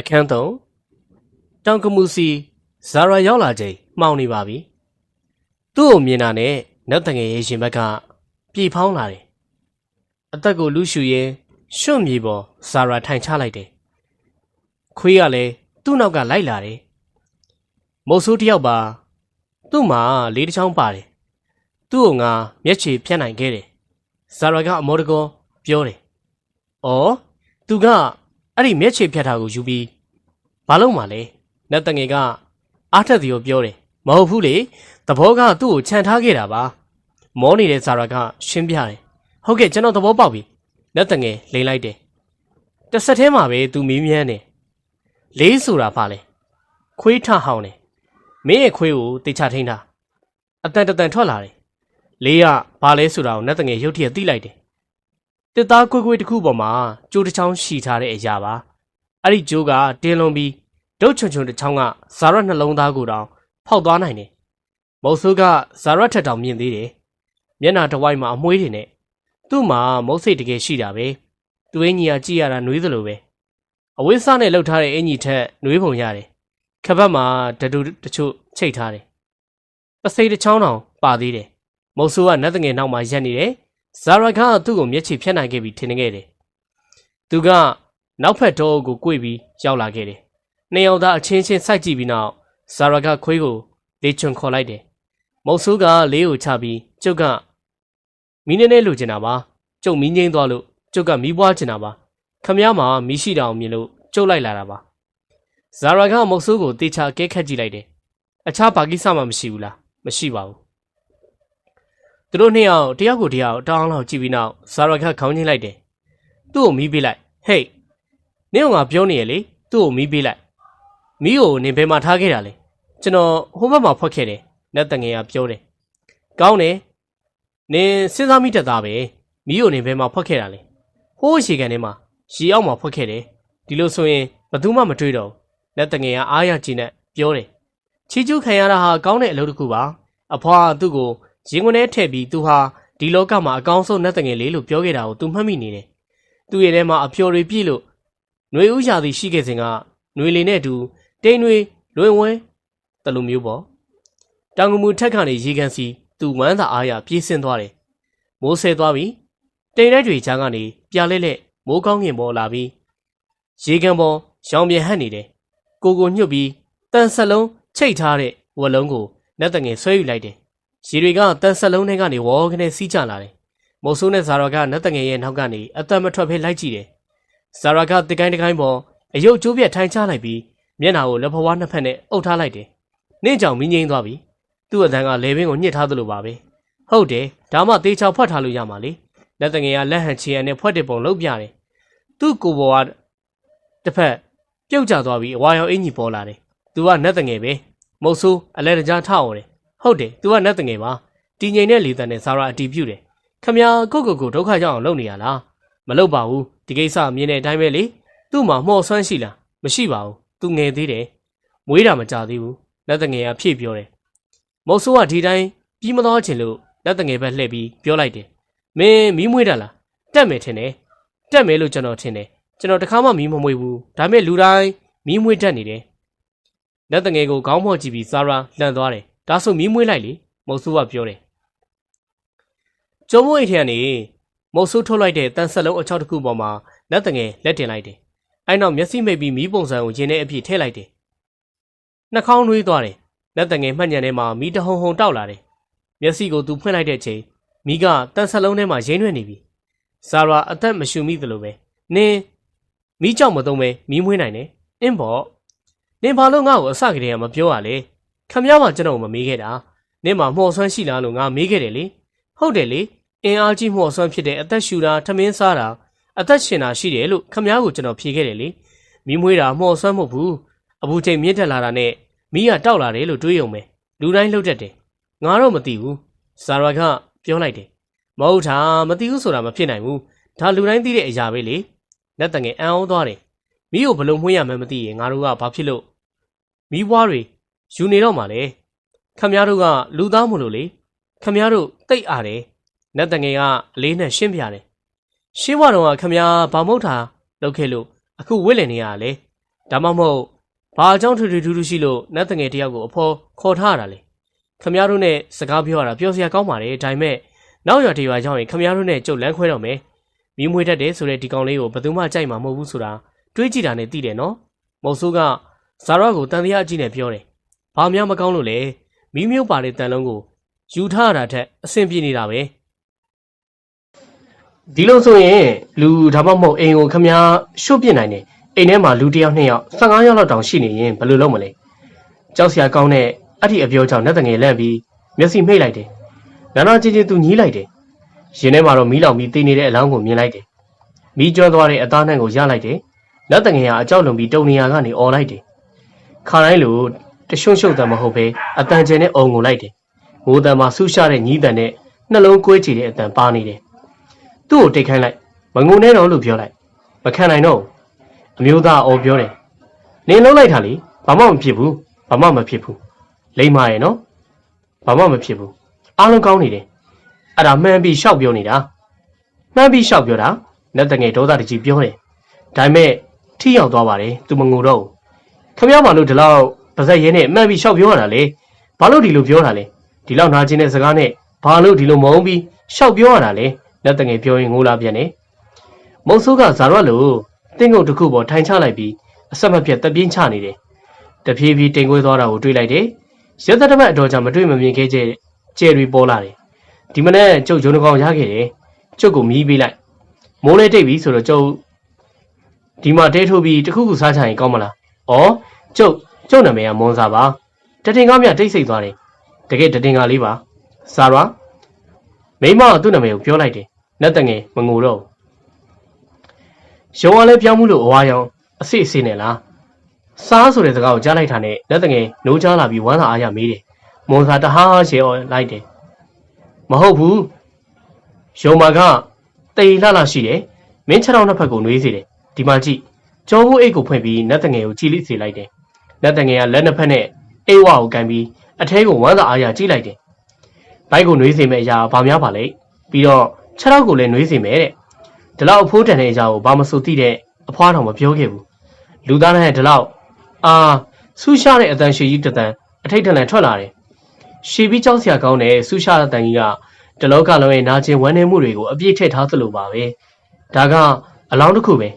အခန်းသုံးတောင်ကမှုစီဇာရာရောက်လာချိန်မှောင်နေပါပြီသူ့ကိုမြင်တာနဲ့နတ်တငယ်ရဲ့ရှင်ဘက်ကပြေဖောင်းလာတယ်အသက်ကိုလူရှူရင်ရွှွန့်မြေပေါ်ဇာရာထိုင်ချလိုက်တယ်ခွေးကလည်းသူ့နောက်ကလိုက်လာတယ်မုတ်ဆိုးတစ်ယောက်ပါသူ့မှာလေးတစ်ချောင်းပါတယ်သူ့ကိုငါမျက်ခြေဖြတ်နိုင်ခဲ့တယ်ဇာရာကအမောတကောပြောတယ်ဩသူက အဲ့ဒီမျက်ခြေဖြတ်တာကိုယူပြီးဘာလို့မှလဲနတ်တငယ်ကအားထက်စီကိုပြောတယ်မဟုတ်ဘူးလေသဘောကသူ့ကိုခြံထားခဲ့တာပါမောနေတဲ့ဇာရာကရှင်းပြတယ်ဟုတ်ကဲ့ကျွန်တော်သဘောပေါက်ပြီနတ်တငယ်လိန်လိုက်တယ်တစ်ဆက်တည်းမှာပဲသူမီးမြန်းတယ်လေးဆိုတာပါလေခွေးထဟောင်းတယ်မင်းရဲ့ခွေးကိုတေချထိန်းတာအတန်တတန်ထွက်လာတယ်လေးကဘာလဲဆိုတာကိုနတ်တငယ်ရုတ်တရက်သိလိုက်တယ် တစ်သားကွေးကွေးတစ်ခုပေါ်မှာကြိုးတစ်ချောင်းရှီထားတဲ့အရာပါအဲ့ဒီကြိုးကတင်းလွန်ပြီးဒုတ်ချွန်ချွန်တစ်ချောင်းကဇာရတ်နှလုံးသားကိုတောင်ဖောက်သွားနိုင်တယ်မုတ်ဆိုးကဇာရတ်ထက်တောင်မြင်သေးတယ်မျက်နှာတစ်ဝိုက်မှာအမွှေးတွေနဲ့သူ့မှာမုတ်စိတ်တကယ်ရှိတာပဲသူအင်ကြီးကကြည့်ရတာနှွေးသလိုပဲအဝိစားနဲ့လှုပ်ထားတဲ့အင်ကြီးထက်နှွေးပုံရတယ်ခပတ်မှာတတူတချို့ချိတ်ထားတယ်ပစိတ်တစ်ချောင်းတောင်ပါသေးတယ်မုတ်ဆိုးကနတ်တငယ်နောက်မှာရက်နေတယ် ဇာရတ်ကသူ့ကိုမျက်ခြေဖြတ်နိုင်ခဲ့ပြီထင်နေခဲ့တယ်သူကနောက်ဖက်တော့ကို꿰ပြီးရောက်လာခဲ့တယ်နှစ်ယောက်သားအချင်းချင်းစိုက်ကြည့်ပြီးနောက်ဇာရတ်ကခွေးကိုလေချွန်ခေါ်လိုက်တယ်မုတ်ဆိုးကလေးကိုချပြီးကျုပ်ကမီးနေနေလိုချင်တာပါကျုပ်မီးငိမ့်သွားလို့ကျုပ်ကမီးပွားချင်တာပါခမည်းမှာမီးရှိတောင်မြင်လို့ကျုပ်လိုက်လာတာပါဇာရာကမုတ်ဆိုးကိုတေချာကဲခတ်ကြည့်လိုက်တယ်အခြားဘာကိစ္စမှမရှိဘူးလားမရှိပါဘူး သူတို့နှစ်ယောက်တယောက်ကိုတယောက်တောင်းလောက်ကြည့်ပြီးနောက်ဇာရာကခေါင်းချင်းလိုက်တယ်သူ့ကိုမီးပေးလိုက်ဟေးနင့်ကငါပြောနေရလေသူ့ကိုမီးပေးလိုက်မီးကိုနင်ဘယ်မှာထားခဲ့တာလဲကျွန်တော်ဟိုဘက်မှာဖွက်ခဲ့တယ်နတ်တငယ်ကပြောတယ်ကောင်းတယ်နင်စဉ်းစားမိတတ်သားပဲမီးကိုနင်ဘယ်မှာဖွက်ခဲ့တာလဲဟိုးရှေကန်ထဲမှာရေအောက်မှာဖွက်ခဲ့တယ်ဒီလိုဆိုရင်ဘယ်သူမှမတွေးတော့ဘူးနတ်တငယ်ကအားရကြည့်နဲ့ပြောတယ်ချီကျူးခံရတာဟာကောင်းတဲ့အလုပ်တစ်ခုပါအဖွားကသူ့ကို ရင်ခွန်းထဲထည့်ပြီးသူဟာဒီလောကမှာအကောင်းဆုံးနတ်တငယ်လေးလို့ပြောခဲ့တာကိုသူမှတ်မိနေတယ်သူ့ရဲ့ထဲမှာအဖျော်တွေပြည့်လို့ຫນွေဥရာသီရှိခဲ့စဉ်ကຫນွေလီနဲ့အတူတိန်တွေလွင်ဝဲတလူမျိုးပေါ့တောင်ကမူထက်ကနေရေကန်စီသူဝမ်းသာအားရပြေးဆင်းသွားတယ်မိုးဆဲသွားပြီတိန်တိုက်တွေချားကနေပြလဲလဲမိုးကောင်းငင်ပေါ်လာပြီးရေကန်ပေါ်ရောင်ပြန်ဟပ်နေတယ်ကိုကိုညှုတ်ပြီးတန်ဆက်လုံးချိတ်ထားတဲ့ဝလုံးကိုလက်တငယ်ဆွဲယူလိုက်တယ် ရေတွေကတန်ဆက်လုံးထဲကနေဝေါ်ကနေစီးကျလာတယ်မုတ်ဆိုးနဲ့ဇာရာကနတ်တငယ်ရဲ့နောက်ကနေအသက်မထွက်ဖဲလိုက်ကြည့်တယ်ဇာရာကတကိုင်းတကိုင်းပေါ်အယုတ်ကျိုးပြက်ထိုင်ချလိုက်ပြီးမျက်နှာကိုလက်ဖွားနှစ်ဖက်နဲ့အုပ်ထားလိုက်တယ်။နင့်ကြောင့်မင်းငိမ့်သွားပြီ။သူ့အတန်းကလေဘင်းကိုညှစ်ထားသလိုပါပဲ။ဟုတ်တယ်ဒါမှတေချောက်ဖွက်ထားလို့ရမှာလေ။လက်တငယ်ကလက်ဟန်ချီရန်နဲ့ဖွက်တဲ့ပုံလုပ်ပြတယ်။သူ့ကိုယ်ပေါ်ကတစ်ဖက်ပြုတ်ကျသွားပြီးအဝါရောင်အင်ကြီးပေါ်လာတယ်။ तू ကနတ်တငယ်ပဲ။မုတ်ဆိုးအလဲတကြားထအောင်တယ်။ ဟုတ်တယ် तू ကနတ်တငယ်ပါ။တီငိန်တဲ့လေတန်နဲ့ဇာရာအတီးပြုတ်တယ်။ခမညာကိုကိုကိုဒုက္ခကြောင့်လုပ်နေရလား။မလုပ်ပါဘူး။ဒီကိစ္စမြင်တဲ့အတိုင်းပဲလေ။သူ့မှာမော်ဆွမ်းရှိလား။မရှိပါဘူး။ तू ငယ်သေးတယ်။မွေးတာမကြသေးဘူးလက်တငယ်ကဖြည့်ပြောတယ်မုတ်ဆိုးကဒီတိုင်းပြီးမသွားချင်လို့လက်တငယ်ဘက်လှည့်ပြီးပြောလိုက်တယ်မင်းမီးမွေးတာလားတက်မယ်ထင်တယ်တက်မယ်လို့ကျွန်တော်ထင်တယ်ကျွန်တော်တခါမှမီးမမွေးဘူးဒါပေမဲ့လူတိုင်းမီးမွေးတတ်နေတယ်လက်တငယ်ကိုခေါင်းမော့ကြည့်ပြီးစာရာလှန်သွားတယ် ဒါဆိုမီးမွေးလိုက်လေမုတ်ဆိုးကပြောတယ်ကျုံမွေးထဲကနေမုတ်ဆိုးထုတ်လိုက်တဲ့တန်ဆက်လုံးအချောက်တစ်ခုပေါ်မှာလက်တငယ်လက်တင်လိုက်တယ်အဲ့နောက်မျက်စိမိတ်ပြီးမီးပုံစံကိုရင်းနဲ့အပြည့်ထည့်လိုက်တယ်နှာခေါင်းနှွေးသွားတယ်လက်တငယ်မှတ်ညံထဲမှာမီးတဟုံဟုံတောက်လာတယ်မျက်စိကိုသူဖွင့်လိုက်တဲ့အချိန်မီးကတန်ဆက်လုံးထဲမှာရင်းနှွေ့နေပြီဇာရာအသက်မရှူမိသလိုပဲနင်းမီးကြောက်မသုံးပဲမီးမွေးနိုင်တယ်အင်းပေါ့နင်ဘာလို့ငါ့ကိုအစကတည်းကမပြောရလဲ ခမည်းမကျွန်တော်မမေးခဲ့တာနင်မှာမှော်ဆွမ်းရှိလားလို့ငါမေးခဲ့တယ်လေဟုတ်တယ်လေအင်အားကြီးမှော်ဆွမ်းဖြစ်တဲ့အသက်ရှူတာထမင်းစားတာအသက်ရှင်တာရှိတယ်လို့ခမည်းကိုကျွန်တော်ဖြေခဲ့တယ်လေမီးမွေးတာမှော်ဆွမ်းမဟုတ်ဘူးအပူချိန်မြင့်တက်လာတာနဲ့မီးကတောက်လာတယ်လို့တွေးရုံပဲလူတိုင်းလှုပ်တတ်တယ်ငါတော့မသိဘူးဇာရာကပြောလိုက်တယ်မဟုတ်တာမသိဘူးဆိုတာမဖြစ်နိုင်ဘူးဒါလူတိုင်းသိတဲ့အရာပဲလေလက်တငယ်အံ့ဩသွားတယ်မီးကိုဘလို့မှွှေးရမှန်းမသိရင်ငါတို့ကဘာဖြစ်လို့မီးပွားတွေ ယူနေတော့မှလေခမည်းတော်ကလူသားမို့လို့လေခမည်းတော်တိတ်အားတယ်လက်တငယ်ကအလေးနဲ့ရှင်းပြတယ်ရှင်းဘွားတော်ကခမည်းဘာမဟုတ်တာလုပ်ခဲ့လို့အခုဝစ်လင်နေရတာလေဒါမှမဟုတ်ဘာအကြောင်းထူးထူးထူးထူးရှိလို့နတ်တငယ်တယောက်ကိုအဖေါ်ခေါ်ထားရတာလေခမည်းတော်နဲ့စကားပြောရတာပြောစရာကောင်းပါတယ်ဒါပေမဲ့နောက်ရွာတရွာကြောင်းရင်ခမည်းတော်နဲ့ကြုတ်လန်းခွဲတော့မယ်မိမွေတတ်တယ်ဆိုတဲ့ဒီကောင်လေးကိုဘယ်သူမှကြိုက်မှာမဟုတ်ဘူးဆိုတာတွေးကြည့်တာနဲ့သိတယ်နော်မုတ်ဆိုးကဇာရကိုတန်တရားအကြည့်နဲ့ပြောတယ် ဘာမှမကောင်းလို့လေမိမြုပ်ပါတဲ့တန်လုံးကိုယူထားရတာထက်အဆင်ပြေနေတာပဲဒီလိုဆိုရင်လူဒါမှမဟုတ်အိမ်ကိုခမည်းရှုပ်ပြစ်နိုင်တယ်အိမ်ထဲမှာလူတစ်ယောက်နှစ်ယောက်15ယောက်လောက်တောင်ရှိနေရင်ဘယ်လိုလုပ်မလဲကြောက်စရာကောင်းတဲ့အဲ့ဒီအပြောကြောင့်နတ်တငယ်လန့်ပြီးမျက်စိမှိတ်လိုက်တယ်နာနာချင်းချင်းသူညီးလိုက်တယ်ရင်ထဲမှာတော့မီးလောင်ပြီးတေးနေတဲ့အလောင်းကိုမြင်လိုက်တယ်မီးကျွမ်းသွားတဲ့အသားနှံကိုရလိုက်တယ်နတ်တငယ်ဟာအကြောက်လွန်ပြီးတုံနေရာကနေអော်လိုက်တယ်ခါတိုင်းလို တရှုံရှုံတံမဟုတ်ပဲအတန်ကျင်နဲ့အုံကိုလိုက်တယ်ငိုတံမှာဆူရှာတဲ့ညီးတံနဲ့နှလုံးကွေးချီတဲ့အတန်ပါနေတယ်သူ့ကိုတိတ်ခိုင်းလိုက်မငုံနဲ့တော့လို့ပြောလိုက်မခံနိုင်တော့ဘူးအမျိုးသားအော်ပြောတယ်နင်လုံးလိုက်တာလေဘာမှမဖြစ်ဘူးဘာမှမဖြစ်ဘူးလိမ့်မရဲ့နော်ဘာမှမဖြစ်ဘူးအားလုံးကောင်းနေတယ်အဲ့ဒါမှန်ပြီးရှောက်ပြောနေတာမှန်ပြီးရှောက်ပြောတာလက်တငယ်ဒေါသတကြီးပြောတယ်ဒါပေမဲ့ထိရောက်သွားပါတယ်သူမငိုတော့ဘူးခမရမလို့ဒီလောက် ပါဇက်ရဲနဲ့မှန်ပြီးရှောက်ပြောရတာလေဘာလို့ဒီလိုပြောတာလဲဒီလောက်နာကျင်တဲ့စကားနဲ့ဘာလို့ဒီလိုမုန်းပြီးရှောက်ပြောရတာလဲလက်တငယ်ပြောရင်ငိုလာပြန်တယ်မုံဆိုးကဇာရွက်လို့တင်းကုတ်တစ်ခုပေါ်ထိုင်ချလိုက်ပြီးအဆက်မပြတ်တပြင်းချနေတယ်။တဖြည်းဖြည်းတိမ်ခွေးသွားတာကိုတွေးလိုက်တယ်။ရက်သက်တစ်ပတ်အတော်ကြာမတွေ့မမြင်ခဲ့ကြတဲ့ကျယ်တွေပေါ်လာတယ်။ဒီမနေ့ကျုပ်ဂျုံတကောင်ရခဲ့တယ်။ကျုပ်ကိုမီးပေးလိုက်။မိုးလေးတိတ်ပြီဆိုတော့ကျုပ်ဒီမှာတဲထိုးပြီးတခုခုစားချင်ရင်ကောင်းမလား။ဩကျုပ် ကျုပ်နာမည်ကမွန်စာပါ။တတင်ကားမြတိတ်ဆိတ်သွားတယ်။တကယ်တတင်ကားလေးပါ။စာရွာမိမကသူ့နာမည်ကိုပြောလိုက်တယ်။နတ်တငယ်မငိုတော့ဘူးရုံကလည်းပြောင်းမှုလို့အဝါရောင်အစစ်အစစ်နဲ့လားစားဆိုတဲ့စကားကိုကြားလိုက်တာနဲ့လက်တငယ်နိုးချလာပြီးဝမ်းသာအားရမေးတယ်မွန်စာတဟားရှေအောင်လိုက်တယ်မဟုတ်ဘူးရုံမာကတိတ်လှလှရှိတယ်မင်းခြေထောက်နှစ်ဖက်ကိုနှွေးစေတယ်ဒီမှာကြည့်ကြောဘူးအိတ်ကိုဖွင့်ပြီးနတ်တငယ်ကိုကြည့်လိစေလိုက်တယ် နတ်တငယ်ကလက်နှစ်ဖက်နဲ့အိတ်ဝါကိုကန်ပြီးအထဲကိုဝမ်းသာအားရကြည့်လိုက်တယ်ဘိုက်ကိုနှွေးစေမယ့်အရာဘာများပါလဲပြီးတော့ခြေထောက်ကိုလည်းနှွေးစေမယ်တဲ့ဒီလောက်အဖိုးတန်တဲ့အကြောင်းကိုဘာမဆိုသိတဲ့အဖွားတော်မပြောခဲ့ဘူးလူသားနဲ့ဒီလောက်အာဆူရှာတဲ့အတန်ရှည်ကြီးတစ်တန်အထိတ်တလန်ထွက်လာတယ်ရှီပြီးကြောက်စရာကောင်းတဲ့ဆူရှာတဲ့တန်ကြီးကတလောကလုံးရဲ့နာကျင်ဝမ်းနည်းမှုတွေကိုအပြည့်ထည့်ထားသလိုပါပဲဒါကအလောင်းတစ်ခုပဲ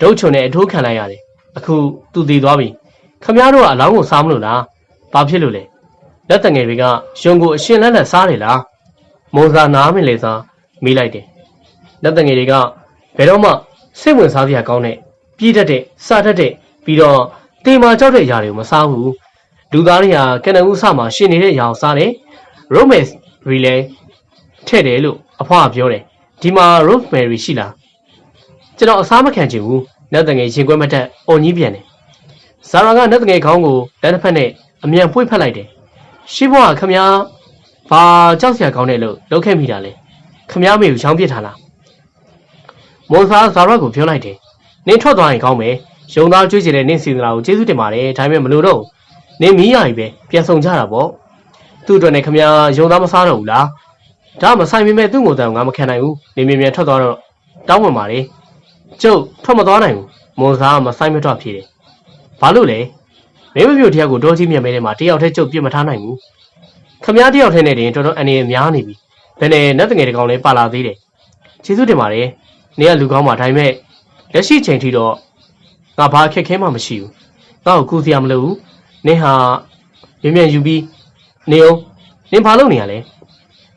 ဒုတ်ချုံနဲ့အထိုးခံလိုက်ရတယ်အခုသူတည်သွားပြီ ခမည်းတော်ကအလောင်းကိုစားမလို့လားဘာဖြစ်လို့လဲလက်တငယ်တွေကယုံကိုအရှင်လက်လက်စားတယ်လားမုံစာနားမလဲစားမေးလိုက်တယ်လက်တငယ်တွေကဘယ်တော့မှစိတ်ဝင်စားစရာကောင်းတဲ့ပြည့်တတ်တဲ့စားတတ်တဲ့ပြီးတော့တေမာကြောက်တဲ့အရာတွေကိုမစားဘူးလူသားတွေကကနဦးစမှာရှင်နေတဲ့အရာကိုစားတယ် romance relay ထည့်တယ်လို့အဖွားကပြောတယ်ဒီမှာ rosemary ရှိလားကျွန်တော်အစားမခံချင်ဘူးလက်တငယ်ရင်ခွဲမတက်អော်ကြီးပြန်တယ် ဇာရာကလက်တငယ်ခေါင်းကိုလက်တစ်ဖက်နဲ့အမြန်ပွေ့ဖက်လိုက်တယ်ရှိဘွားခမည်းဘာကြောက်စရာကောင်းတယ်လို့လုပ်ခဲ့မိတာလဲခမည်းမေကိုချောင်းပြစ်ထားလားမွန်ဆာဇာရက်ကိုပြောလိုက်တယ်။နင်းထွက်သွားရင်ကောင်းမယ်။ရုံသားကျွေးချင်တဲ့နင်းစီစဉ်လာကိုကျေးဇူးတင်ပါတယ်။ဒါပေမဲ့မလို့တော့ဘူး။နင်းမီးရပြီပဲပြန်ဆောင်ကြတာပေါ့။သူ့အတွက်နဲ့ခမရရုံသားမစားတော့ဘူးလား။ဒါမဆိုင်ပေမဲ့သူ့ကိုယ်တန်ငါမခံနိုင်ဘူး။နင်းမြင်မြန်ထွက်သွားတော့တောင်းဝင်ပါလေ။ကျုပ်ထွက်မသွားနိုင်ဘူး။မွန်ဆာကမဆိုင်မထွက်ဖြစ်တယ်။ ဘာလို့လဲ။မင်းမပြိုတယောက်ကိုဒေါ်ကြီးမြတ်မဲထဲမှာတယောက်တည်းကျုပ်ပြစ်မထားနိုင်ဘူး။ခမရတယောက်တည်းနဲ့တင်တော်တော်အနေနဲ့များနေပြီ။ဘယ်နဲ့နတ်တငယ်တကောင်လေးပါလာသေးတယ်။ကျေးဇူးတင်ပါတယ်။နေကလူကောင်းပါဒါပေမဲ့လက်ရှိချိန်ထိတော့ငါဘာအခက်ခဲမှမရှိဘူးငါ့ကိုကူစရာမလိုဘူးနင်ဟာမြင်မြန်ယူပြီးနေအောင်နင်ဘာလုပ်နေရလဲ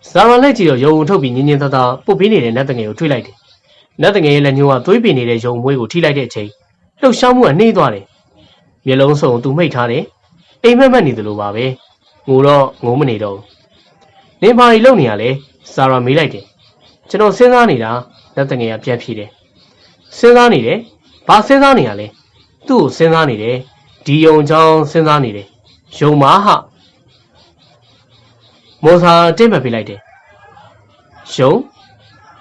ဇာရန်လက်ကြည့်တော့ယုံုံထုတ်ပြီးညင်ညင်သာသာပုတ်ပေးနေတဲ့နတ်တငယ်ကိုတွေးလိုက်တယ်နတ်တငယ်ရဲ့လက်ညှိုးကသွေးပင်နေတဲ့ယုံမွေးကိုထိလိုက်တဲ့အချိန်လှုပ်ရှားမှုကနှေးသွားတယ် မျက်လုံးစုံသူမိတ်ထားတယ်အိမ်မက်မက်နေသလိုပါပဲငိုတော့ငိုမနေတော့ဘူးနင်ဘာကြီးလုပ်နေရလဲဇာရန်မေးလိုက်တယ်ကျွန်တော်စဉ်းစားနေတာလက်တငယ်ကပြန်ဖြေတယ်စဉ်းစားနေတယ်ဘာစဉ်းစားနေရလဲသူ့ကိုစဉ်းစားနေတယ်ဒီယုံချောင်းစဉ်းစားနေတယ်ယုံမာဟမောစာတင့်ပတ်ပေးလိုက်တယ်ယုံ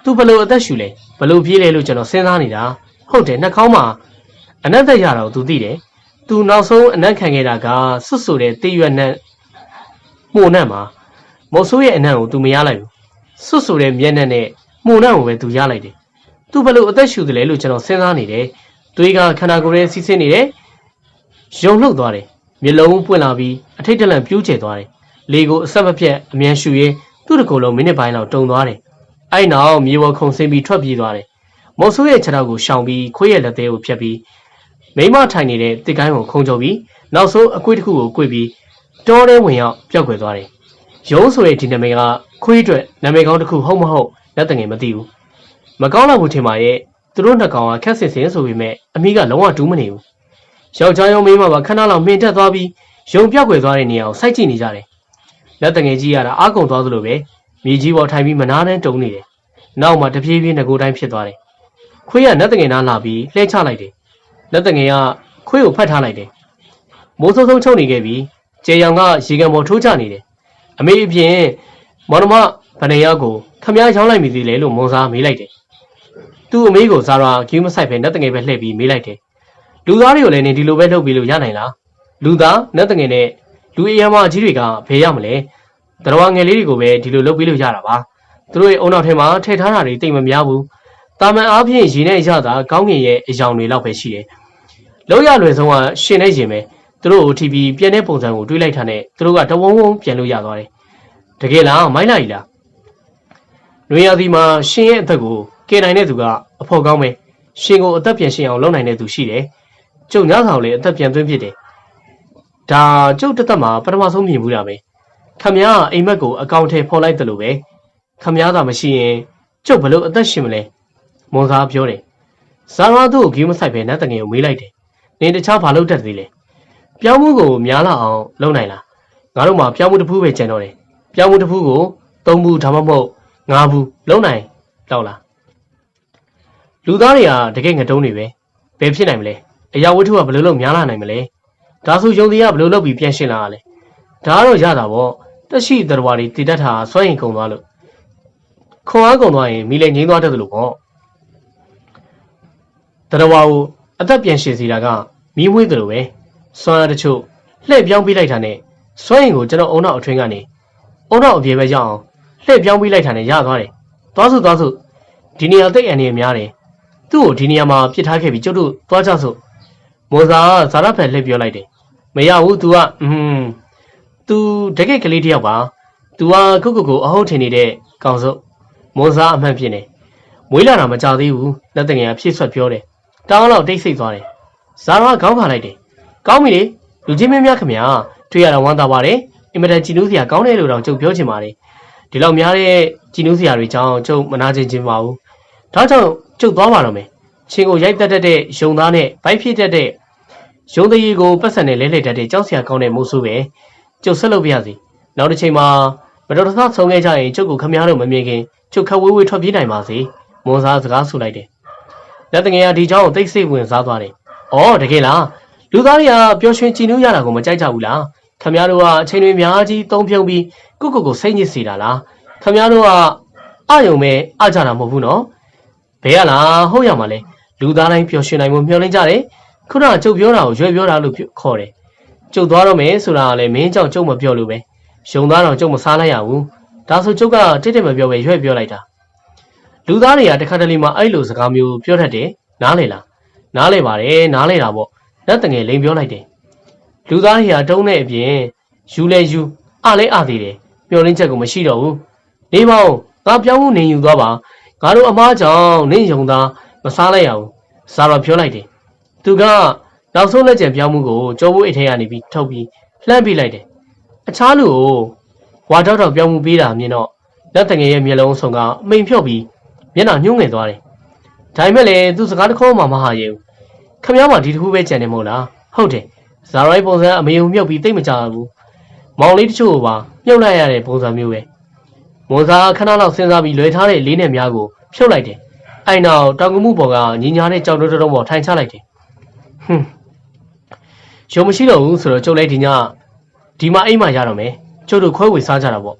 သူဘလို့အသက်ရှူလဲဘလို့ပြေးလဲလို့ကျွန်တော်စဉ်းစားနေတာဟုတ်တယ်နှာခေါင်းမှာအနက်သက်ရတာကိုသူသိတယ် သူနောက်ဆုံးအနက်ခံခဲ့တာကစွတ်ဆိုတဲ့တေးရွက်နဲ့မှုန်နဲ့မှာမော်ဆိုးရဲ့အနံ့ကိုသူမရလိုက်ဘူးစွတ်ဆိုတဲ့မျက်နှာနဲ့မှုန်နှံ့ကိုပဲသူရလိုက်တယ်။သူဘလို့အသက်ရှူတယ်လဲလို့ကျွန်တော်စဉ်းစားနေတယ်။သွေးကခန္ဓာကိုယ်ထဲစီးဆင်းနေတယ်ယုံလှုပ်သွားတယ်မျက်လုံးပွင့်လာပြီးအထိတ်တလန့်ပြူးကျဲသွားတယ်လေကိုအဆက်မပြတ်အမြန်ရှူရင်းသူ့တကူလုံးမိနစ်ပိုင်းလောက်တုံသွားတယ်အဲ့နောက်မြေပေါ်ခုန်ဆင်းပြီးထွက်ပြေးသွားတယ်မော်ဆိုးရဲ့ခြေထောက်ကိုရှောင်ပြီးခွေးရဲ့လက်သေးကိုဖြတ်ပြီး မိမထိုင်နေတဲ့တစ်ကိုင်းကိုခုံချုပ်ပြီးနောက်ဆုံးအကွေးတစ်ခုကို꿰ပြီးတောထဲဝင်ရောက်ပျောက်ကွယ်သွားတယ်ရုံးဆိုတဲ့ဒီနာမည်ကခွေးအတွက်နာမည်ကောင်းတစ်ခုဟုတ်မဟုတ်လက်တငယ်မသိဘူးမကောင်းတော့ဘူးထင်ပါရဲ့သူတို့နှစ်ကောင်ကခက်ဆင်ဆင်ဆိုပေမဲ့အမိကလုံးဝတူးမနေဘူးယောက်ျားရောမိန်းမပါခဏလောက်မှင်တက်သွားပြီးရုံပြောက်ွယ်သွားတဲ့နေရာကိုစိုက်ကြည့်နေကြတယ်လက်တငယ်ကြီးရတာအားကုန်သွားသလိုပဲမြေကြီးပေါ်ထိုင်ပြီးမနာနဲ့တုံနေတယ်နောက်မှတပြေးပြေးငကိုတိုင်းဖြစ်သွားတယ်ခွေးကလက်တငယ်နားလာပြီးလှဲချလိုက်တယ် လက်တငယ်ကခွေးကိုဖတ်ထားလိုက်တယ်မိုးဆိုးဆုံးချုပ်နေခဲ့ပြီးကျေရောင်ကရေကန်ပေါ်ထိုးချနေတယ်အမေအပြင်မော်နမဗနေရောက်ကိုခမည်းရောင်းလိုက်မိသေးလေလို့မွန်စားမေးလိုက်တယ်သူ့အမေကိုဇာရာကျူးမဆိုင်ပဲလက်တငယ်ပဲလှည့်ပြီးမေးလိုက်တယ်လူသားတွေကိုလည်းနေဒီလိုပဲလုပ်ပြီးလို့ရနိုင်လားလူသားလက်တငယ်နဲ့လူအယမကြီးတွေကဘယ်ရမလဲတရဝငယ်လေးတွေကိုပဲဒီလိုလုပ်ပြီးလို့ရတာပါသူတို့ရဲ့အုံနောက်ထဲမှာထည့်ထားတာတွေတိတ်မများဘူးတာမန်အားဖြင့်ရေနဲ့ရတာကောင်းကင်ရဲ့အယောင်တွေလောက်ပဲရှိတယ် လောက်ရလွယ်ဆုံးကရှင်နဲ့ရင်ပဲသူတို့ကို TV ပြန်တဲ့ပုံစံကိုတွေးလိုက်တာနဲ့သူတို့ကတဝုံဝုံပြန်လို့ရသွားတယ်တကယ်လားမိုင်းလိုက်လားနွေရာသီမှာရှင်ရဲ့အသက်ကိုကယ်နိုင်တဲ့သူကအဖို့ကောင်းပဲရှင်ကိုအသက်ပြန်ရှင်အောင်လုပ်နိုင်တဲ့သူရှိတယ်ကျုပ်ညဆောင်လည်းအသက်ပြန်သွင်းဖြစ်တယ်ဒါကျုပ်တစ်သက်မှာပထမဆုံးမြင်မှုတာပဲခမည်းကအိမ်မက်ကိုအကောင့်ထဲဖော်လိုက်တယ်လို့ပဲခမည်းသာမရှိရင်ကျုပ်ဘလို့အသက်ရှင်မလဲမွန်စားပြောတယ်ဇာရာသူ့ကိုဂိမ်းမဆိုင်ပဲနတ်တငယ်ကိုမေးလိုက်တယ် နင်တခြားဘာလုပ်တတ်သေးလဲပြောင်းမှုကိုများလာအောင်လုပ်နိုင်လားငါတို့မှာပြောင်းမှုတစ်ဖူးပဲကျန်တော့တယ်ပြောင်းမှုတစ်ဖူးကိုသုံးဘူးဒါမှမဟုတ်ငါးဘူးလုပ်နိုင်တော့လားလူသားတွေကတကယ်ငတုံးတွေပဲဘယ်ဖြစ်နိုင်မလဲအရာဝတ္ထုကဘယ်လိုလုပ်များလာနိုင်မလဲဒါဆိုယုံတရားဘယ်လိုလုပ်ပြီးပြန်ရှင်းလာရလဲဒါကတော့ရတာပေါ့တက်ရှိတတော်ဝါတွေတည်တတ်တာစွန့်ရင်ကုန်သွားလို့ခွန်အားကုန်သွားရင်မိလည်းငိမ့်သွားတတ်တယ်လို့ပေါ့တတော်ဝါကို အသက်ပြန်ရှင်းစီတာကမီးမွေးတယ်လို့ပဲစွမ်းအားတချို့လှည့်ပြောင်းပေးလိုက်တာနဲ့စွန့်ရင်ကိုကျွန်တော်အုံနောက်အထွင်းကနေအုံနောက်အပြေပဲရအောင်လှည့်ပြောင်းပေးလိုက်တာနဲ့ရသွားတယ်သွားစုသွားစုဒီနေရာတိတ်အန်နေများတယ်သူ့ကိုဒီနေရာမှာပြစ်ထားခဲ့ပြီးကျုပ်တို့သွားကြစို့မော်ဇာကဇာရဖက်လှည့်ပြောလိုက်တယ်မရဘူး तू ကအင်း तू တကယ်ကလေးတယောက်ပါ तू ကကုတ်ကုတ်ကိုအဟုတ်ထင်နေတဲ့ကောင်စုမော်ဇာအမှန်ဖြစ်နေမွေးလာတာမကြသေးဘူးလက်တငယ်ကဖြည့်ဆွတ်ပြောတယ် တောင်းတော့တိတ်ဆိတ်သွားတယ်ဇာရကခေါင်းခါလိုက်တယ်ကောင်းပြီလေလူချင်းမင်းများခင်ဗျာတွေ့ရတာဝမ်းသာပါတယ်အင်မတန်ကြည်နူးစရာကောင်းတယ်လို့တော့ကျုပ်ပြောချင်ပါတယ်ဒီလောက်များတဲ့ကြည်နူးစရာတွေကြောင့်ကျုပ်မနာကျင်ချင်ပါဘူးဒါကြောင့်ကျုပ်သွားပါတော့မယ်ချင်းကိုရိုက်တက်တတ်တဲ့ယုံသားနဲ့ဗိုက်ဖြစ်တတ်တဲ့ယုံတရီကိုပတ်စံနဲ့လဲလှည့်တတ်တဲ့ကြောက်စရာကောင်းတဲ့မိုးဆိုးပဲကျုပ်ဆက်လုပ်ပြရစီနောက်တစ်ချိန်မှာမတော်တဆဆုံးခဲ့ကြရင်ကျုပ်ကိုခမည်းတော်မမြင်ခင်ကျုပ်ခက်ဝေးဝေးထွက်ပြေးနိုင်ပါစေမွန်စားစကားဆိုလိုက်တယ် လက်တငယ်ကဒီเจ้าကိုတိတ်ဆိတ်ဝင်စားသွားတယ်ဩတကယ်လားလူသားတွေကပျော်ရွှင်ကြည်နူးရတာကိုမကြိုက်ကြဘူးလားခမည်းတော်ကအချိန်တွေအများကြီးသုံးဖြုံပြီးကိုကိုကိုစိတ်ညစ်စေတာလားခမည်းတော်ကအယုံမဲ့အကြတာမဟုတ်ဘူးနော်ဘယ်ရလားဟုတ်ရမှာလဲလူသားတိုင်းပျော်ရွှင်နိုင်မှုမျှော်လင့်ကြတယ်ခုနကကျုပ်ပြောတာကိုရွယ်ပြောတာလို့ခေါ်တယ်ကျုပ်သွားတော့မယ်ဆိုတာကလည်းမင်းကြောင့်ကျုပ်မပြောလို့ပဲယုံသားတော့ကျုပ်မစားလိုက်ရဘူးဒါဆိုကျုပ်ကတိတ်တိတ်မပြောပဲရွယ်ပြောလိုက်တာ လူသားတွေကတခါတလေမှအဲ့လိုစကားမျိုးပြောတတ်တယ်နားလေလားနားလေပါတယ်နားလေတာပေါ့လက်တငယ်လိန်ပြောလိုက်တယ်လူသားတွေကတုံးတဲ့အပြင်ယူလဲယူအလဲအသေးတယ်မျောလင်းချက်ကိုမရှိတော့ဘူးနေပါဦးငါပြောင်းမှုနေယူသွားပါငါတို့အမားကြောင့်နင့်ယုံသားမစားလိုက်ရဘူးဇာတော့ပြောလိုက်တယ်သူကနောက်ဆုံးလက်ကျန်ပြောင်းမှုကိုကြောဘိုးအိတ်ထဲကနေပြီးထုတ်ပြီးလှမ်းပြလိုက်တယ်အခြားလူကိုဝါတော့တော့ပြောင်းမှုပေးတာမြင်တော့လက်တငယ်ရဲ့မျက်လုံးဆုံကမိန်ဖြော့ပြီး မျက်နှာညှိုးငယ်သွားတယ်ဒါပေမဲ့လည်းသူစကားတစ်ခေါက်မှမဟာရဲဘူးခမ ्या မှဒီတစ်ခုပဲကြံနေမို့လားဟုတ်တယ်ဇာရိုက်ပုံစံအမေုံမြုပ်ပြီးတိတ်မကြဘူးမောင်လေးတချို့ကပါမြုပ်လိုက်ရတဲ့ပုံစံမျိုးပဲမွန်စာခဏလောက်စဉ်းစားပြီးလွယ်ထားတဲ့လေးနဲ့များကိုဖြုတ်လိုက်တယ်အဲ့နောက်တောင်ကမှုပေါ်ကညီညာတဲ့ကြောင်တုံးတုံးပေါ်ထိုင်ချလိုက်တယ်ဟွန်းရုံမရှိတော့ဘူးဆိုတော့ကျုပ်လည်းဒီညဒီမှာအိမ်မှာရတော့မယ်ကျုပ်တို့ခွဲဝေစားကြတာပေါ့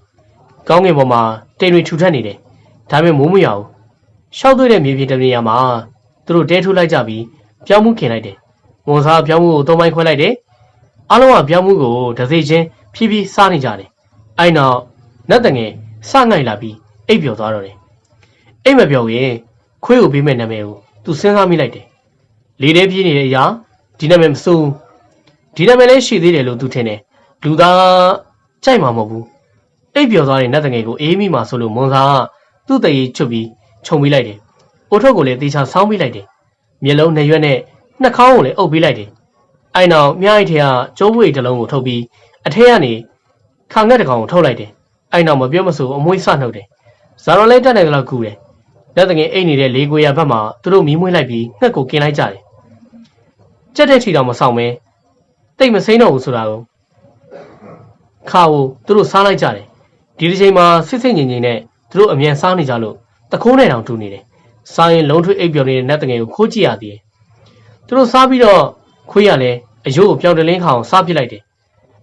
ကောင်းငင်ပေါ်မှာတိမ်တွေထူထပ်နေတယ်ဒါပေမဲ့မိုးမရဘူး ရှောက်သွေးတဲ့မြေပြင်တနေရာမှာသူတို့တဲထုတ်လိုက်ကြပြီးပြောင်းမှုခင်လိုက်တယ်မွန်စားပြောင်းမှုကိုသုံးပိုင်းခွဲလိုက်တယ်အားလုံးကပြောင်းမှုကိုဒစိချင်းဖြည်းဖြည်းစားနေကြတယ်အဲ့နောက်နတ်တငယ်စငိုက်လာပြီးအိပ်ပျော်သွားတော့တယ်အိပ်မပျော်ရင်ခွေးကိုပေးမဲ့နာမည်ကိုသူစဉ်းစားမိလိုက်တယ်လေထဲပြေးနေတဲ့အရာဒီနာမည်မစိုးဘူးဒီနာမည်လေးရှိသေးတယ်လို့သူထင်တယ်လူသားကြိုက်မှာမဟုတ်ဘူးအိပ်ပျော်သွားတဲ့နတ်တငယ်ကိုအေးမိမှာဆိုလို့မွန်စာကသူ့တရေချွတ်ပြီး ခြုံပေးလိုက်တယ်အိုထုတ်ကိုလည်းတေချာဆောင်းပေးလိုက်တယ်မျက်လုံးနှစ်ရွက်နဲ့နှာခေါင်းကိုလည်းအုပ်ပေးလိုက်တယ်အဲ့နောက်မြအိုက်ထဲကကျိုးဝေတစ်လုံးကိုထုတ်ပြီးအထက်ကနေခါငက်တစ်ကောင်ကိုထုတ်လိုက်တယ်အဲ့နောက်မပြောမဆိုအမွှေးစနှုတ်တယ်ဇာရော်လေးတက်နေကြတော့ကူတယ်လက်တငယ်အိတ်နေတဲ့လေကိုရဘက်မှာသူတို့မီးမွှေးလိုက်ပြီးငှက်ကိုกินလိုက်ကြတယ်ကြက်တဲ့ချီတော်မဆောင်မဲတိတ်မစိမ့်တော့ဘူးဆိုတာကိုခါကိုသူတို့စားလိုက်ကြတယ်ဒီတစ်ချိန်မှာစစ်စစ်ငြိမ်ငြိမ်နဲ့သူတို့အမြန်စားနေကြလို့ တခိုးနဲ့တောင်တူနေတယ်စားရင်လုံးထွေးအိပ်ပျော်နေတဲ့နတ်တငယ်ကိုခိုးကြည့်ရသေးတယ်သူတို့စားပြီးတော့ခွေးရလဲအယိုးကိုပြောင်းတလင်းခါအောင်စားပစ်လိုက်တယ်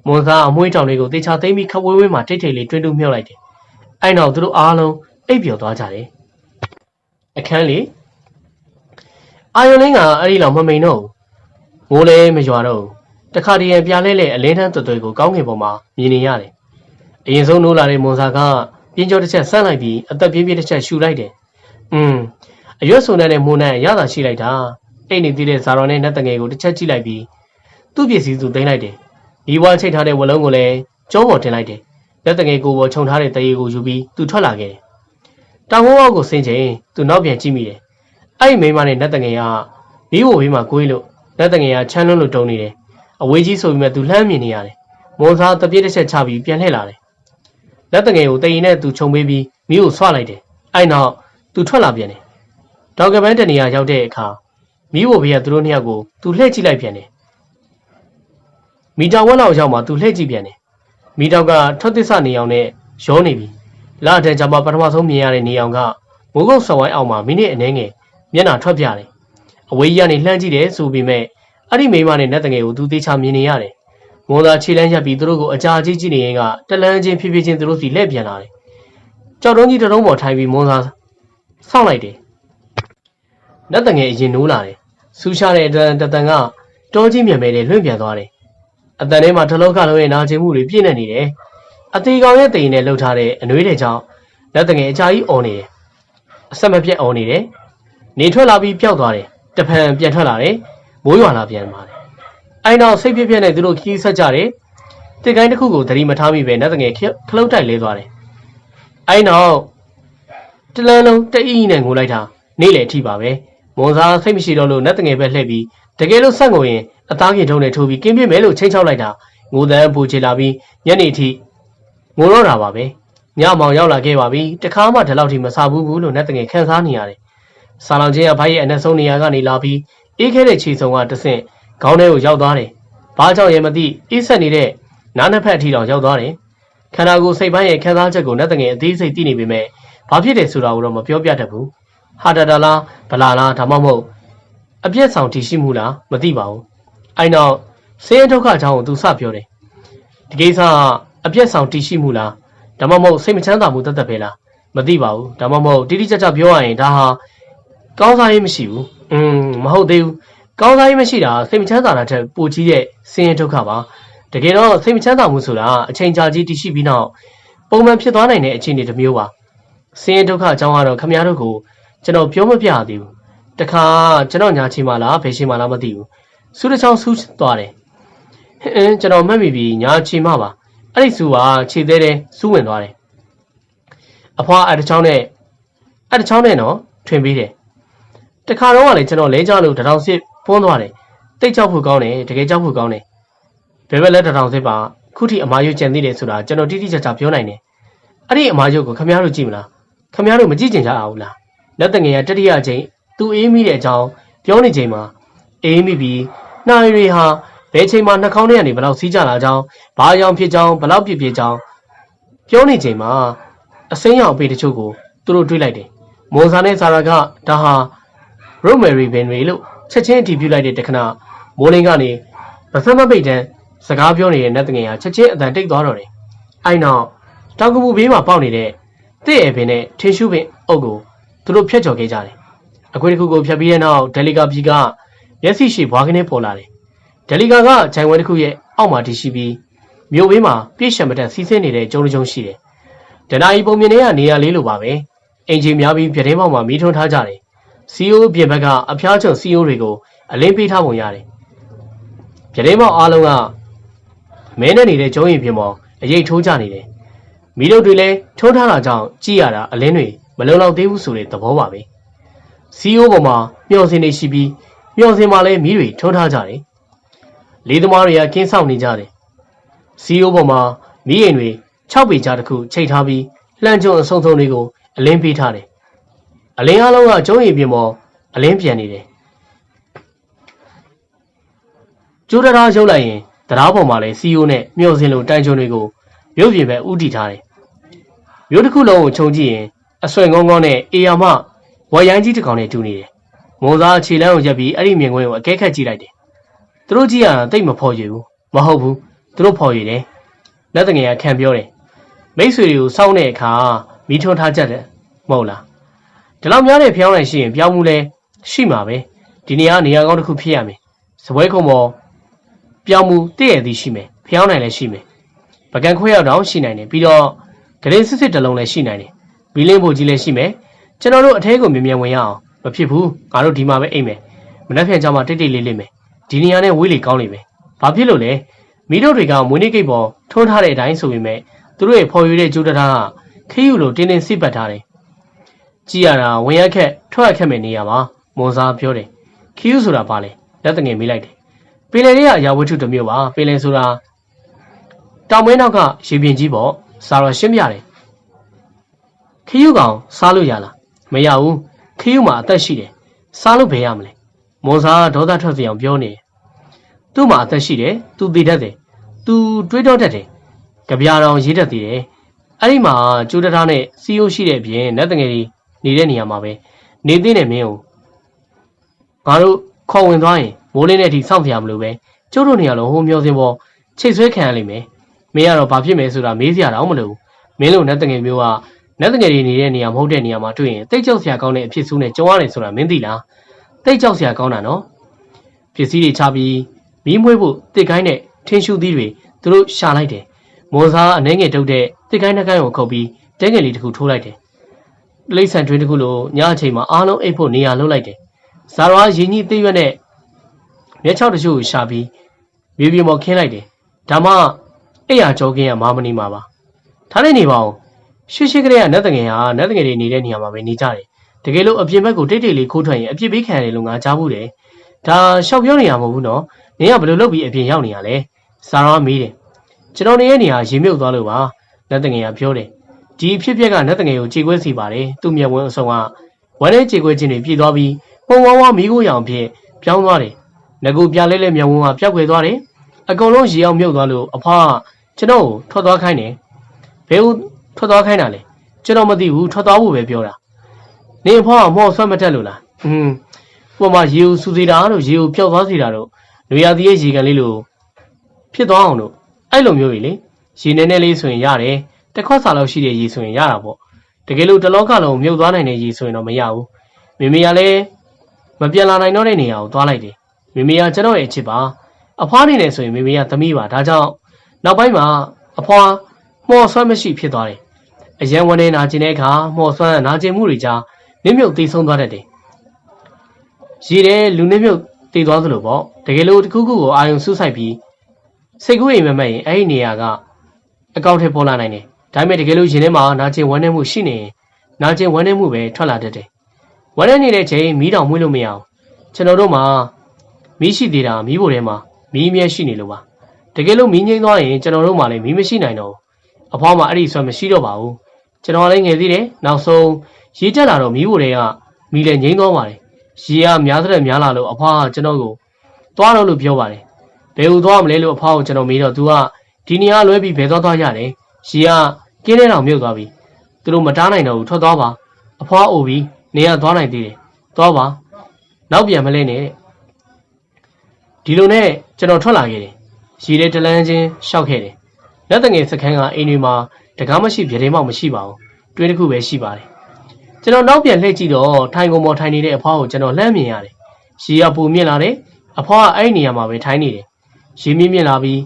မွန်သားအမွှေးတောင်တွေကိုတေချာသိမ်းပြီးခဝဲဝဲမှာတိတ်ထိတ်လေးတွင်းတူးမြှောက်လိုက်တယ်အဲ့နောက်သူတို့အားလုံးအိပ်ပျော်သွားကြတယ်အခန်းလေးအာယုန်လင်းကအဲ့ဒီလောက်မမိန်တော့ဘူးမိုးလည်းမရွာတော့ဘူးတခါတည်းရပြလဲလဲအလင်းထန်းသွယ်သွယ်ကိုကောင်းကင်ပေါ်မှာမြင်နေရတယ်အရင်ဆုံးနိုးလာတဲ့မွန်စာက ပြင်းကြောတစ်ချက်ဆန့်လိုက်ပြီးအသက်ပြင်းပြင်းတစ်ချက်ရှူလိုက်တယ်อืมအရွက်ဆုံတဲ့မွန်နဲ့ရတာရှိလိုက်တာအိတ်နေသေးတဲ့ဇာရော်နဲ့နတ်တငယ်ကိုတစ်ချက်ကြည့်လိုက်ပြီးသူ့ပစ္စည်းသူသိမ်းလိုက်တယ်ဒီဘွားချိတ်ထားတဲ့ဝလုံးကိုလည်းကျုံးပေါ်တင်လိုက်တယ်လက်တငယ်ကိုပေါ်ခြုံထားတဲ့တရေကိုယူပြီးသူထွက်လာခဲ့တယ်တောင်ဝေါကိုဆင်းချိန်သူနောက်ပြန်ကြည့်မိတယ်အဲ့ဒီမိန်းမနဲ့နတ်တငယ်ကမီးဝဘေးမှာကိုေးလို့နတ်တငယ်ကချမ်းလွန်းလို့တုံနေတယ်အဝေးကြီးဆိုပြီးမှသူလှမ်းမြင်နေရတယ်မွန်စားတပြည့်တစ်ချက်ချပြီးပြန်လှည့်လာတယ် လက်တငယ်ကိုတရင်နဲ့သူခြုံပေးပြီးမီးကိုဆွလိုက်တယ်အဲ့နောက်သူထွက်လာပြန်တယ်ဒေါက်ကပန်းတနေရာရောက်တဲ့အခါမီးဝဘေးကသူတို့နှစ်ယောက်ကိုသူလှည့်ကြည့်လိုက်ပြန်တယ်မီတာဝက်လောက်ရောက်မှသူလှည့်ကြည့်ပြန်တယ်မီတောက်ကထွက်သစ္စာနေအောင်နဲ့ရောနေပြီလာတဲ့ကြမှာပထမဆုံးမြင်ရတဲ့နေအောင်ကမိုးကုတ်ဆော်ဝိုင်းအောင်မှာမိနစ်အနည်းငယ်မျက်နှာထွက်ပြတယ်အဝေးကြီးကနေလှမ်းကြည့်တယ်ဆိုပေမဲ့အဲ့ဒီမိန်းမနဲ့နတ်တငယ်ကိုသူသေးချာမြင်နေရတယ် မွန်သာခြေလမ်းရက်ပြီးသူတို့ကိုအကြာကြီးကြည့်နေရင်ကတလန်းချင်းဖြည်းဖြည်းချင်းသူတို့စီလှည့်ပြန်လာတယ်ကြောက်တုံးကြီးတတုံးပေါ်ထိုင်ပြီးမွန်သာဆောက်လိုက်တယ်နတ်တငယ်အရင်နိုးလာတယ်ဆူရှာတဲ့အတွက်တတန်ကတောကြီးမြန်မဲ့နဲ့လွင့်ပြန်သွားတယ်အတန်ထဲမှာထလောကလုံးရဲ့နာကျင်မှုတွေပြည့်နေနေတယ်အသေးကောင်ရဲ့တိမ်နဲ့လှုပ်ထားတဲ့အနှွေးတွေကြောင့်လက်တငယ်အကြာကြီးអော်နေတယ်အဆက်မပြတ်អော်နေတယ်နေထွက်လာပြီးပျောက်သွားတယ်တဖန်ပြန်ထွက်လာတယ်မိုးရွာလာပြန်ပါတယ် အဲ့နောက်စိတ်ပြည့်ပြည့်နဲ့သူတို့ခီးဆက်ကြတယ်တစ်ကိုင်းတစ်ခုကိုသတိမထားမိပဲလက်တငယ်ခလုတ်တိုက်လဲသွားတယ်အဲ့နောက်တလန်းလုံးတအီးနဲ့ငိုလိုက်တာနေ့လေထိပါပဲမွန်စားစိတ်မရှိတော့လို့နတ်တငယ်ပဲလှည့်ပြီးတကယ်လို့ဆက်ငိုရင်အသားခင်ထုံးနဲ့ထိုးပြီးကင်းပြစ်မယ်လို့ချိန်ချောက်လိုက်တာငိုတန်းပူချေလာပြီးညနေထိငိုတော့တာပါပဲညမောင်ရောက်လာခဲ့ပါပြီတခါမှဒီလောက်ထိမစားဘူးဘူးလို့နတ်တငယ်ခန်းစားနေရတယ်ဆာလောင်ချင်းကဘိုင်းရဲ့အနက်ဆုံးနေရာကနေလာပြီးအေးခဲတဲ့ခြေစုံကတဆင့် ခေါင်းထဲကိုရောက်သွားတယ်ဘာကြောင့်ရဲမသိအေးဆက်နေတဲ့နားနှစ်ဖက်အထိတောင်ရောက်သွားတယ်ခန္ဓာကိုယ်စိတ်ပိုင်းရဲ့ခံစားချက်ကိုနတ်တငယ်အသေးစိတ်သိနေပေမဲ့ဘာဖြစ်တယ်ဆိုတာကိုတော့မပြောပြတတ်ဘူးဟာတတလားဗလာလားဒါမှမဟုတ်အပြည့်ဆောင်တည်ရှိမှုလားမသိပါဘူးအဲ့နောက်ဆင်းရဲဒုက္ခအကြောင်းကိုသူစပြောတယ်ဒီကိစ္စကအပြည့်ဆောင်တည်ရှိမှုလားဒါမှမဟုတ်စိတ်မချမ်းသာမှုတတ်တတ်ပဲလားမသိပါဘူးဒါမှမဟုတ်တိတိကျကျပြောရရင်ဒါဟာကောင်းစားရေးမရှိဘူးอืมမဟုတ်သေးဘူး ကောင်းစားရေးမရှိတာစိတ်မချမ်းသာတာထက်ပိုကြီးတဲ့ဆင်းရဲဒုက္ခပါတကယ်တော့စိတ်မချမ်းသာမှုဆိုတာအချိန်ကြာကြီးတည်ရှိပြီးနောက်ပုံမှန်ဖြစ်သွားနိုင်တဲ့အခြေအနေတစ်မျိုးပါဆင်းရဲဒုက္ခအကြောင်းကတော့ခမည်းတော်ကိုကျွန်တော်ပြောမပြရသေးဘူးတခါကျွန်တော်ညာချီမှလားဘယ်ချီမှလားမသိဘူးစူးတစ်ချောင်းဆူးသွားတယ်ဟင်းကျွန်တော်မှတ်မိပြီညာချီမှပါအဲ့ဒီစူးကခြေသေးတယ်စူးဝင်သွားတယ်အဖွားအဲ့တစ်ချောင်းနဲ့အဲ့တစ်ချောင်းနဲ့တော့ထွင်ပေးတယ်တခါတော့ကလည်းကျွန်တော်လဲကြလို့တထောင်စစ် ပွန်းသွားတယ်တိတ်ကြောက်ဖို့ကောင်းတယ်တကယ်ကြောက်ဖို့ကောင်းတယ်ဘယ်ဘက်လဲတထောင်စစ်ပါခုထိအမားရွတ်ကြံသေးတယ်ဆိုတာကျွန်တော်တိတိကျကျပြောနိုင်တယ်အဲ့ဒီအမားရွတ်ကိုခမည်းတော်ကြည့်မလားခမည်းတော်မကြည့်ကြင်ကြအောင်လားလက်တငယ်ရတတိယချိန်သူအေးမိတဲ့အကြောင်းပြောနေချိန်မှာအေးမိပြီးနှာရီတွေဟာဘယ်ချိန်မှာနှာခေါင်းထဲကနေဘလောက်စီးကြလာကြောင်းဘာကြောင်ဖြစ်ကြောင်းဘလောက်ပြစ်ပြစ်ကြောင်းပြောနေချိန်မှာအစိမ်းရောင်ပေတချို့ကိုသူတို့တွေးလိုက်တယ်မွန်ဆာနဲ့ဇာရာကဒါဟာရိုမယ်ရီဘင်ရီလို့ ချက်ချင်းအတည်ပြုလိုက်တဲ့တခဏမိုးလင်းကနေဗစမပိတ်တန်းစကားပြောနေတဲ့နတ်တငယ်ဟာချက်ချင်းအတန်တိတ်သွားတော့တယ်အဲ့နောက်တောင်ကပူဘေးမှာပေါက်နေတဲ့တဲ့ရဲ့ပင်နဲ့ထင်းရှုပင်အုပ်ကိုသူတို့ဖျက်ချော်ခဲ့ကြတယ်အခွေတစ်ခုကိုဖျက်ပြီးတဲ့နောက်ဒယ်လီကာပြည်ကမျက်စိရှိဘွားကနေပေါ်လာတယ်ဒယ်လီကာကဂျိုင်ဝဲတစ်ခုရဲ့အောက်မှာတည်ရှိပြီးမြို့ဘေးမှာပြည့်ရှံမတန်စီးဆင်းနေတဲ့ကျုံကျုံရှိတယ်ဒနာယီပုံမြင်တဲ့ကနေရာလေးလိုပါပဲအင်ဂျင်များပြီးပြတင်းပေါက်မှာမီးထွန်းထားကြတယ် စီအိုပြင်ဘက်ကအဖျားချုံစီအိုတွေကိုအလင်းပေးထားပုံရတယ်ပြတင်းပေါက်အားလုံးကမဲနဲ့နေတဲ့ကျုံးရင်ပြင်ပေါ်အရေးထိုးကြနေတယ်။မိတို့တွေလည်းထိုးထားတာကြောင့်ကြည့်ရတာအလင်းတွေမလုံလောက်သေးဘူးဆိုတဲ့သဘောပါပဲ။ CEO ပေါ်မှာမျောစင်နေရှိပြီးမျောစင်မှာလည်းမိတွေထိုးထားကြတယ်။လေးသမားတွေကကင်းဆောင်နေကြတယ်။ CEO ပေါ်မှာမိရင်တွေ6ပေကြားတစ်ခုချိတ်ထားပြီးလှမ်းကြုံအဆုံဆုံတွေကိုအလင်းပေးထားတယ်။ အလင်းအလုံးကကျုံးရင်ပြင်ပေါ်အလင်းပြန်နေတယ်။ကျိုးတရားရုပ်လိုက်ရင်တရားပေါ်မှာလည်း CEO နဲ့မျောစင်လိုတိုင်ကြုံတွေကိုမြို့ပြင်ပဲဥတီထားတယ်။မြို့တစ်ခုလုံးကိုခြုံကြည့်ရင်အဆွဲငုံငုံနဲ့အေယာမဝက်ရိုင်းကြီးတစ်ကောင်နဲ့တူနေတယ်။ငုံသားခြေလမ်းကိုရက်ပြီးအဲ့ဒီမြင်ကွင်းကိုအကဲခတ်ကြည့်လိုက်တယ်။သူတို့ကြည့်ရတာတိတ်မဖော်ရဘူး။မဟုတ်ဘူး။သူတို့ဖော်ရတယ်။လက်တငယ်ကခံပြောတယ်။မိတ်ဆွေတွေကိုစောင့်တဲ့အခါမိထွန်းထားကြတယ်မဟုတ်လား။ ဒီလောက်များတဲ့ဖျောင်းနိုင်ရှိရင်ပြောင်းမှုလဲရှိမှာပဲ။ဒီနေရာကနေရာကောင်းတစ်ခုဖြစ်ရမယ်။စပွဲခုံပေါ်ပြောင်းမှုတည့်ရသည်ရှိမယ်။ဖျောင်းနိုင်လည်းရှိမယ်။ပကံခွဲရောက်တော့ရှိနိုင်တယ်ပြီးတော့ဂရင်စစ်စစ်တစ်လုံးလည်းရှိနိုင်တယ်။ဘီလင်းဘိုကြီးလည်းရှိမယ်။ကျွန်တော်တို့အထဲကိုမြင်မြန်ဝင်ရအောင်မဖြစ်ဘူး။ငါတို့ဒီမှာပဲအိမ်မယ်။မနှက်ဖြန်ကြမှာတိတ်တိတ်လေးလေးမယ်။ဒီနေရာနဲ့ဝေးလေကောင်းလိမ့်မယ်။ဘာဖြစ်လို့လဲ။မိတို့တွေကမွေးနေ့ကိတ်ပေါ်ထွန်းထားတဲ့အတိုင်းဆိုပေမဲ့သူတို့ရဲ့ဖော်ရွေတဲ့ကြိုးတရားကခရီးယူလိုတင်းတင်းစိပတ်ထားတယ်။ ကြည့်ရတာဝင်ရက်ခက်ထွက်ရက်ခက်မဲ့နေရပါ။မွန်စားပြောတယ်။ခရီးယူဆိုတာဘာလဲ။လက်တငယ်မေးလိုက်တယ်။ပင်လယ်လေးကအရာဝတ္ထုတစ်မျိုးပါ။ပင်လယ်ဆိုတာတောင်မင်းနောက်ကရေပြင်ကြီးပေါ့။စာတော်ရှင်းပြတယ်။ခရီးယူကောင်စားလို့ရလား။မရဘူး။ခရီးယူမှာအသက်ရှိတယ်။စားလို့ဘယ်ရမလဲ။မွန်စားဒေါသထွက်စီအောင်ပြောနေတယ်။သူ့မှာအသက်ရှိတယ်။သူသိတတ်တယ်။ तू တွေးတော့တတ်တယ်။ကြပြာတော်ရေးတတ်သေးတယ်။အဲ့ဒီမှာကျိုးတရားနဲ့စီယိုရှိတဲ့အပြင်လက်တငယ်ကြီး နေတဲ့နေရာမှာပဲနေသေးတယ်မင်းကိုငါတို့ခေါ်ဝင်သွားရင်မိုးလင်းတဲ့အထိစောင့်ကြရမလို့ပဲကျုပ်တို့နေရာလုံးဟိုမျောစင်းပေါ်ချိတ်ဆွဲခံရလိမ့်မယ်မင်းကတော့ဘာဖြစ်မယ်ဆိုတာမေးစရာတော့မလိုဘူးမင်းတို့လက်တငယ်မျိုးကလက်တငယ်တွေနေတဲ့နေရာမဟုတ်တဲ့နေရာမှာတွေ့ရင်တိတ်ကြောက်စရာကောင်းတဲ့အဖြစ်ဆိုးနဲ့ကြုံရတယ်ဆိုတာမင်းသိလားတိတ်ကြောက်စရာကောင်းတာနော်ပစ္စည်းတွေချပြီးမီးမွေးဖို့တစ်ကိုင်းနဲ့ထင်းရှူသီးတွေသူတို့ရှာလိုက်တယ်မော်စားအနေငယ်တုတ်တဲ့တစ်ကိုင်းတစ်ကိုင်းကိုခုတ်ပြီးတဲငယ်လေးတစ်ခုထိုးလိုက်တယ် လိမ့်ဆန်တွင်းတစ်ခုလိုညအချိန်မှာအားလုံးအိပ်ဖို့နေရာလှုပ်လိုက်တယ်ဇာရွာရင်ကြီးသိရွက်နဲ့မျက်ချောက်တချို့ကိုရှာပြီးမြေပြင်ပေါ်ခင်းလိုက်တယ်ဒါမှအိယာကြောကင်းရမာမနီမှာပါထားနေနေပါအောင်ရှေ့ရှေ့ကလေးကနတ်တငယ်ဟာနတ်တငယ်တွေနေတဲ့နေရာမှာပဲနေကြတယ်တကယ်လို့အပြင်ဘက်ကိုတိတ်တိတ်လေးခိုးထွက်ရင်အပြစ်ပေးခံရတယ်လို့ငါကြားဘူးတယ်ဒါရှောက်ပြောနေရမဟုတ်ဘူးနော်နင်ကဘယ်လိုလုပ်ပြီးအပြင်ရောက်နေရလဲဇာရွာမေးတယ်ကျွန်တော်နေရဲ့နေရာရေမြုပ်သွားလို့ပါနတ်တငယ်ကပြောတယ် ဒီဖြစ်ပျက်ကနတ်တငယ်ကိုကြေကွဲစီပါတယ်သူ့မျက်ဝန်းအစုံကဝမ်းနဲ့ကြေကွဲခြင်းတွေပြည်သွားပြီးပုံဝါးဝါမီးကိုရောင်ဖြင့်ပြောင်းသွားတယ်ငကူပြလဲလဲမျက်ဝန်းကပျောက်ခွေသွားတယ်အကုန်လုံးရေအောင်မြုပ်သွားလို့အဖွားကကျွန်တော်ကိုထွက်သွားခိုင်းတယ်ဘယ်ဦးထွက်သွားခိုင်းတာလဲကျွန်တော်မသိဘူးထွက်သွားဖို့ပဲပြောတာနေအဖွားကမော့ဆွတ်မတက်လို့လားဟွန်းပုံမှာရေဦးစူစီတာတို့ရေဦးပျောက်သွားစီတာတို့လူရသည်ရဲ့ရေကန်လေးလိုဖြစ်သွားအောင်လို့အဲ့လိုမျိုးကြီးလေရေနေနေလေးဆိုရင်ရတယ် တစ်ခွက်စာလောက်ရှိတဲ့ရေဆိုရင်ရတာပေါ့တကယ်လို့တလောကလုံးမြုပ်သွားနိုင်တဲ့ရေဆိုရင်တော့မရဘူးမိမိကလည်းမပြန်လာနိုင်တော့တဲ့နေရာကိုသွားလိုက်တယ်မိမိကကျွန်တော်ရဲ့အချစ်ပါအဖွားနေတယ်ဆိုရင်မိမိကသမီးပါဒါကြောင့်နောက်ပိုင်းမှာအဖွားမော်ဆွမ်းမရှိဖြစ်သွားတယ်အရန်ဝင်နေနာကျင်တဲ့အခါမော်ဆွမ်းနာကျင်မှုတွေကြားနစ်မြုပ်သိဆုံးသွားတတ်တယ်ရေတဲ့လူနစ်မြုပ်တည်သွားသလိုပေါ့တကယ်လို့တစ်ခုခုကိုအာယုံဆူဆိုင်ပြီးစိတ်ကူးအိမ်မက်မက်ရင်အဲ့ဒီနေရာကအကောင့်ထဲပေါ်လာနိုင်တယ် ဒါပေမဲ့တကယ်လို့ရင်ထဲမှာနာကျင်ဝမ်းနေမှုရှိနေရင်နာကျင်ဝမ်းနေမှုပဲထွက်လာတတ်တယ်ဝမ်းနေနေတဲ့ချိန်မီးတောင်မွေးလို့မရအောင်ကျွန်တော်တို့မှာမီးရှိသေးတာမီးဖို့ထဲမှာမီးအမြဲရှိနေလို့ပါတကယ်လို့မီးငိမ့်သွားရင်ကျွန်တော်တို့မှလည်းမီးမရှိနိုင်တော့ဘူးအဖွားမှအဲ့ဒီဆွဲမရှိတော့ပါဘူးကျွန်တော်လည်းငယ်သေးတယ်နောက်ဆုံးရေတက်လာတော့မီးဖို့တွေကမီးလည်းငိမ့်သွားပါတယ်ရေကများတဲ့များလာလို့အဖွားကကျွန်တော်ကိုသွားတော့လို့ပြောပါတယ်ဘယ်ဟူသွားမလဲလို့အဖွားကိုကျွန်တော်မေးတော့ तू ကဒီနေရာလွဲပြီးဘယ်သွားသွားရတယ်ရေက ကင်းတဲ့တောင်မြုပ်သွားပြီသူတို့မတားနိုင်တော့ဘူးထွက်သွားပါအဖွားအိုပြီးနေရသွားနိုင်သေးတယ်သွားပါနောက်ပြန်မလဲနဲ့တဲ့ဒီလိုနဲ့ကျွန်တော်ထွက်လာခဲ့တယ်ရေတဲ့တလန်းချင်းရှောက်ခဲ့တယ်လက်တငယ်စခန်းကအိမ်တွေမှာတကားမရှိပြတင်းမောက်မရှိပါဘူးတွင်းတစ်ခုပဲရှိပါတယ်ကျွန်တော်နောက်ပြန်လှည့်ကြည့်တော့ထိုင်ကုန်ပေါ်ထိုင်နေတဲ့အဖွားကိုကျွန်တော်လှမ်းမြင်ရတယ်ရေကပူမြင့်လာတယ်အဖွားကအဲ့ဒီနေရာမှာပဲထိုင်နေတယ်ရေမြင့်မြင့်လာပြီး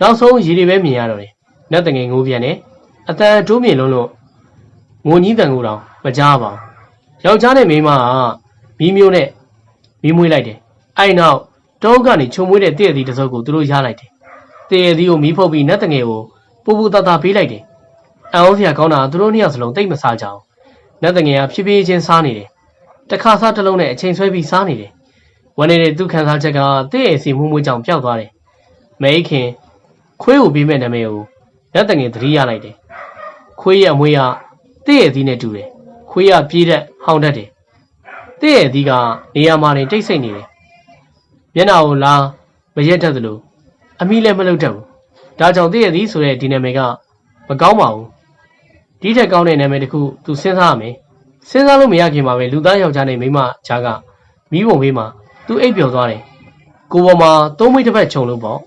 နောက်ဆုံးရေတွေပဲမြင်ရတော့တယ်လက်တငယ်ငိုးပြန်တယ် အတန်တိုးမြင့်လုံးလို့ငိုကြီးတန်ကိုတောင်မကြားပါဘူးယောက်ျားနဲ့မိန်းမကမီးမျိုးနဲ့မီးမွေးလိုက်တယ်အဲ့နောက်တတောကနေချုံမွေးတဲ့တည့်ရည်သီးတစ်စုပ်ကိုသူတို့ရလိုက်တယ်တည့်ရည်သီးကိုမီးဖုတ်ပြီးနတ်တငယ်ကိုပူပူတတပေးလိုက်တယ်အံ့ဩစရာကောင်းတာကသူတို့နှစ်ယောက်စလုံးတိတ်မစားကြအောင်နတ်တငယ်ကဖြည်းဖြည်းချင်းစားနေတယ်တစ်ခါစားတစ်လုံးနဲ့အချိန်ဆွဲပြီးစားနေတယ်ဝင်နေတဲ့သူခံစားချက်ကတည့်ရည်စီမှုမှုကြောင့်ပျောက်သွားတယ်မဲခင်ခွေးကိုပေးမဲ့နာမည်ကိုနတ်တငယ်သတိရလိုက်တယ် ခွေးရဲ့အမွေးကတည့်ရည်သီးနဲ့တူတယ်ခွေးကပြေးတတ်ဟောင်းတတ်တယ်တည့်ရည်သီးကနေရာမှာနေတိတ်ဆိတ်နေတယ်မျက်နှာကိုလာမရက်တတ်သလိုအမိလည်းမလုပ်တတ်ဘူးဒါကြောင့်တည့်ရသည်ဆိုတဲ့ဒီနာမည်ကမကောင်းပါဘူးဒီထက်ကောင်းတဲ့နာမည်တစ်ခုသူစဉ်းစားရမယ်စဉ်းစားလို့မရခင်မှာပဲလူသားယောက်ျားနဲ့မိန်းမဂျားကမိဘုံဘေးမှာသူအိပ်ပျော်သွားတယ်ကိုပေါ်မှာသုံးမိတစ်ဖက်ခြုံလို့ပေါ့